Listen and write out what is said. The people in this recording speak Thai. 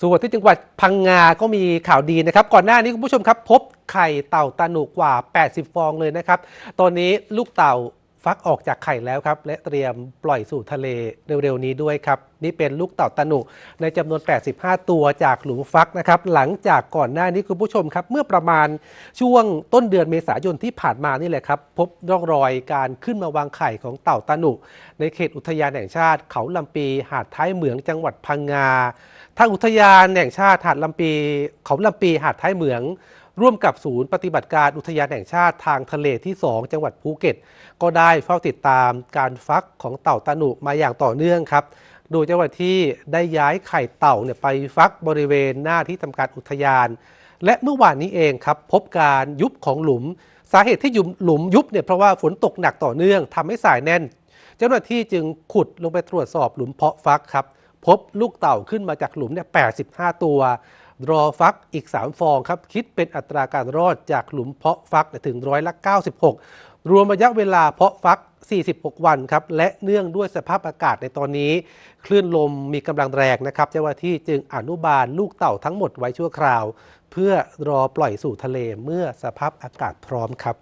ส่วนที่จังหวัดพังงาก็มีข่าวดีนะครับ ก่อนหน้านี้คุณผู้ชมครับ พบไข่เต่าตาหนุกว่า 80 ฟองเลยนะครับ ตอนนี้ลูกเต่า ฟักออกจากไข่แล้วครับ และเตรียมปล่อยสู่ทะเลเร็วๆนี้ด้วยครับ นี่เป็นลูกเต่าตาหนุในจำนวน 85 ตัวจากหลุมฟักนะครับ หลังจากก่อนหน้านี้คุณผู้ชมครับ เมื่อประมาณช่วงต้นเดือนเมษายนที่ผ่านมานี่แหละครับ พบร่องรอยการขึ้นมาวางไข่ของเต่าตาหนุในเขตอุทยานแห่งชาติ เขาลำปีหาดท้ายเหมืองจังหวัดพังงาทางอุทยานแห่งชาติหาดลำปี เขาลำปีหาดท้ายเหมือง ร่วมกับศูนย์ปฏิบัติการอุทยานแห่งชาติทางทะเลที่ 2 จังหวัดภูเก็ต ก็ได้เฝ้าติดตามการฟักของเต่าตาหนุมาอย่างต่อเนื่องครับ โดยเจ้าหน้าที่ได้ย้ายไข่เต่าเนี่ยไปฟักบริเวณหน้าที่ทำการอุทยาน และเมื่อวานนี้เองครับ พบการยุบของหลุม สาเหตุที่ยุบหลุมยุบเนี่ยเพราะว่าฝนตกหนักต่อเนื่องทำให้สายแน่น เจ้าหน้าที่จึงขุดลงไปตรวจสอบหลุมเพาะฟักครับพบลูกเต่าขึ้นมาจากหลุมเนี่ย85 ตัว รอฟักอีก 3 ฟองครับ คิดเป็นอัตราการรอดจากหลุมเพาะฟักถึงร้อยละ 96 รวมระยะเวลาเพาะฟัก 46 วันครับ และเนื่องด้วยสภาพอากาศในตอนนี้ คลื่นลมมีกำลังแรงนะครับ เจ้าหน้าที่จึงอนุบาลลูกเต่าทั้งหมดไว้ชั่วคราว เพื่อรอปล่อยสู่ทะเลเมื่อสภาพอากาศพร้อมครับ